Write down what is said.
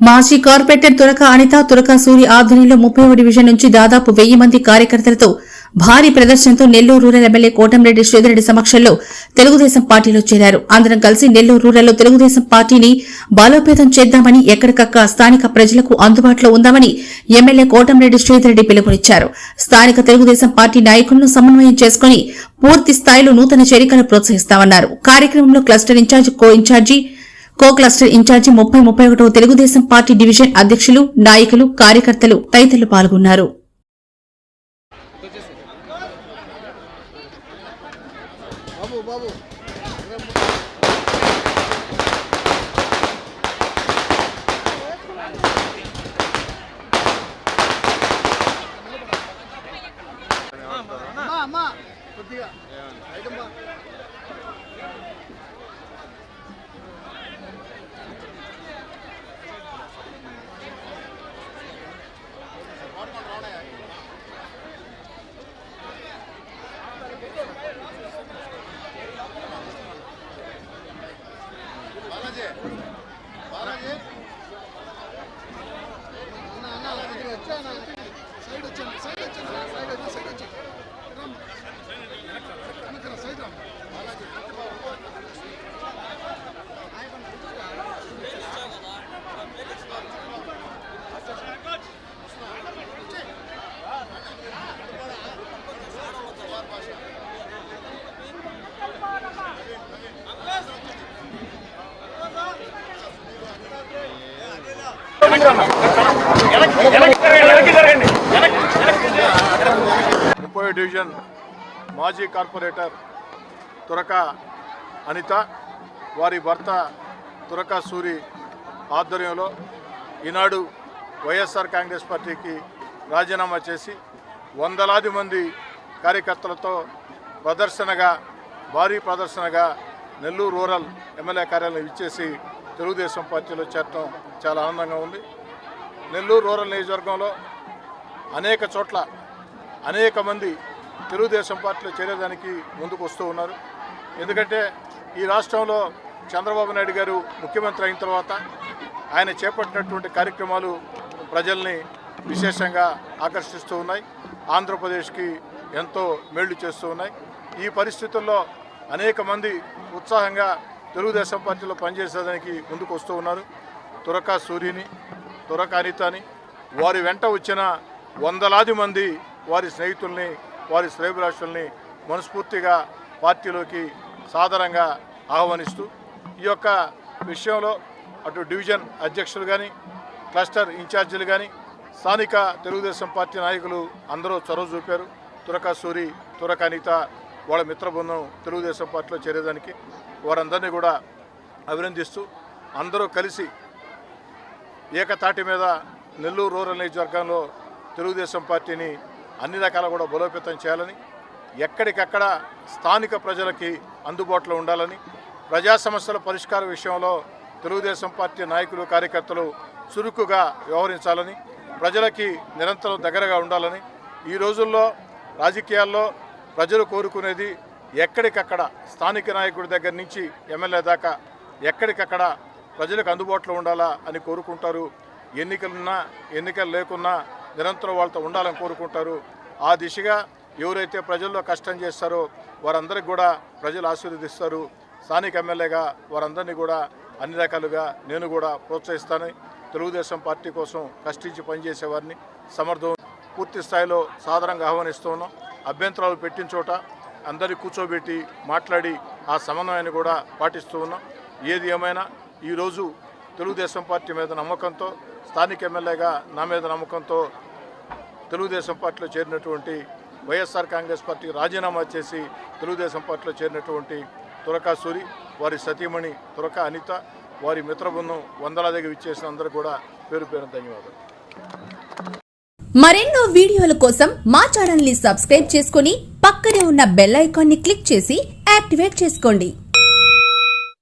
మాజీ కార్పొరేటర్ తురక అనిత తురక సూరి ఆధ్వర్యంలో ముప్పై డివిజన్ నుంచి దాదాపు వెయ్యి మంది కార్యకర్తలతో భారీ ప్రదర్శనతో నెల్లూరు రూరల్ ఎమ్మెల్యే కోటంరెడ్డి శ్రీధరెడ్డి సమక్షంలో తెలుగుదేశం పార్టీలో చేరారు. అందరం కలిసి నెల్లూరు రూరల్లో తెలుగుదేశం పార్టీని బలోపేతం చేద్దామని ఎక్కడికక్క స్థానిక ప్రజలకు అందుబాటులో ఉందామని ఎమ్మెల్యే కోటంరెడ్డి శ్రీధరెడ్డి పిలుపునిచ్చారు. స్థానిక తెలుగుదేశం పార్టీ నాయకులను సమన్వయం చేసుకుని పూర్తి స్థాయిలో నూతన చేరికలు ప్రోత్సహిస్తామన్నారు. కార్యక్రమంలో cluster incharge co incharge co cluster incharge ముప్పై ముప్పై ఒకటో తెలుగుదేశం పార్టీ డివిజన్ అధ్యక్షులు నాయకులు కార్యకర్తలు తదితరులు పాల్గొన్నారు. అమ్మా కొద్దిగా ఐటమ్మా బాలాజీ బాలాజీ అన్న అన్న అలా కొద్దిగా వచ్చానా సైడ్ వచ్చాను సైడ్ వచ్చాను సైడ్ వచ్చి సైడ్ వచ్చి రామ్ వెనకరా సైడ్ రామ్ బాలాజీ ముప్పై డివిజన్ మాజీ కార్పొరేటర్ తురక అనిత వారి భర్త తురక సూరి ఆధ్వర్యంలో ఈనాడు వైఎస్ఆర్ కాంగ్రెస్ పార్టీకి రాజీనామా చేసి వందలాది మంది కార్యకర్తలతో ప్రదర్శనగా భారీ ప్రదర్శనగా నెల్లూరు రూరల్ ఎమ్మెల్యే కార్యాలయం ఇచ్చేసి తెలుగుదేశం పార్టీలో చేరటం చాలా ఆనందంగా ఉంది. నెల్లూరు రూరల్ నియోజకవర్గంలో అనేక చోట్ల అనేక మంది తెలుగుదేశం పార్టీలో చేరేదానికి ముందుకు వస్తూ ఉన్నారు. ఎందుకంటే ఈ రాష్ట్రంలో చంద్రబాబు నాయుడు గారు ముఖ్యమంత్రి అయిన తర్వాత ఆయన చేపట్టినటువంటి కార్యక్రమాలు ప్రజల్ని విశేషంగా ఆకర్షిస్తూ ఉన్నాయి. ఆంధ్రప్రదేశ్కి ఎంతో మేళ్ళు చేస్తూ ఉన్నాయి. ఈ పరిస్థితుల్లో అనేక మంది ఉత్సాహంగా తెలుగుదేశం పార్టీలో పనిచేసేదానికి ముందుకు వస్తూ ఉన్నారు. తురకా సూర్యుని తురక వారి వెంట వచ్చిన వందలాది మంది వారి స్నేహితుల్ని వారి శ్రేభిలాషుల్ని మనస్ఫూర్తిగా పార్టీలోకి సాధారణంగా ఆహ్వానిస్తూ ఈ యొక్క విషయంలో అటు డివిజన్ అధ్యక్షులు కానీ క్లస్టర్ ఇన్ఛార్జీలు కానీ స్థానిక తెలుగుదేశం పార్టీ నాయకులు అందరూ చొరవ చూపారు. తురక సూరి తురక అనిత వాళ్ళ మిత్ర బృందం తెలుగుదేశం పార్టీలో చేరేదానికి వారందరినీ కూడా అభినందిస్తూ అందరూ కలిసి ఏకతాటి మీద నెల్లూరు రూరల్ నియోజకవర్గంలో తెలుగుదేశం పార్టీని అన్ని రకాల కూడా బలోపేతం చేయాలని ఎక్కడికక్కడ స్థానిక ప్రజలకి అందుబాటులో ఉండాలని ప్రజా సమస్యల పరిష్కార విషయంలో తెలుగుదేశం పార్టీ నాయకులు కార్యకర్తలు చురుకుగా వ్యవహరించాలని ప్రజలకి నిరంతరం దగ్గరగా ఉండాలని ఈ రోజుల్లో రాజకీయాల్లో ప్రజలు కోరుకునేది ఎక్కడికక్కడ స్థానిక నాయకుడి దగ్గర నుంచి ఎమ్మెల్యే దాకా ఎక్కడికక్కడ ప్రజలకు అందుబాటులో ఉండాలా అని కోరుకుంటారు. ఎన్నికలున్నా ఎన్నికలు లేకున్నా నిరంతరం వాళ్ళతో ఉండాలని కోరుకుంటారు. ఆ దిశగా ఎవరైతే ప్రజల్లో కష్టం చేస్తారో వారందరికి కూడా ప్రజలు ఆశీర్వదిస్తారు. స్థానిక ఎమ్మెల్యేగా వారందరినీ కూడా అన్ని రకాలుగా నేను కూడా ప్రోత్సహిస్తాను. తెలుగుదేశం పార్టీ కోసం కష్టించి పనిచేసేవారిని సమర్థం పూర్తి స్థాయిలో సాధారణంగా ఆహ్వానిస్తూ అభ్యంతరాలు పెట్టిన చోట అందరి కూర్చోబెట్టి మాట్లాడి ఆ సమన్వయాన్ని కూడా పాటిస్తూ ఉన్నాం ఏది ఏమైనా ఈరోజు తెలుగుదేశం పార్టీ మీద నమ్మకంతో స్థానిక ఎమ్మెల్యేగా నా మీద నమ్మకంతో తెలుగుదేశం పార్టీలో చేరినటువంటి వైఎస్ఆర్ కాంగ్రెస్ పార్టీ రాజీనామా చేసి తెలుగుదేశం పార్టీలో చేరినటువంటి తురకా సూరి వారి సతీమణి తురక అనిత వారి మిత్రబృందం వందలాదిగా విచ్చేసిన అందరూ కూడా పేరు పేరు ధన్యవాదాలు. మరెన్నో వీడియోల కోసం మా ఛానల్ని సబ్స్క్రైబ్ చేసుకుని పక్కనే ఉన్న బెల్ ఐకాన్ని క్లిక్ చేసి యాక్టివేట్ చేసుకోండి.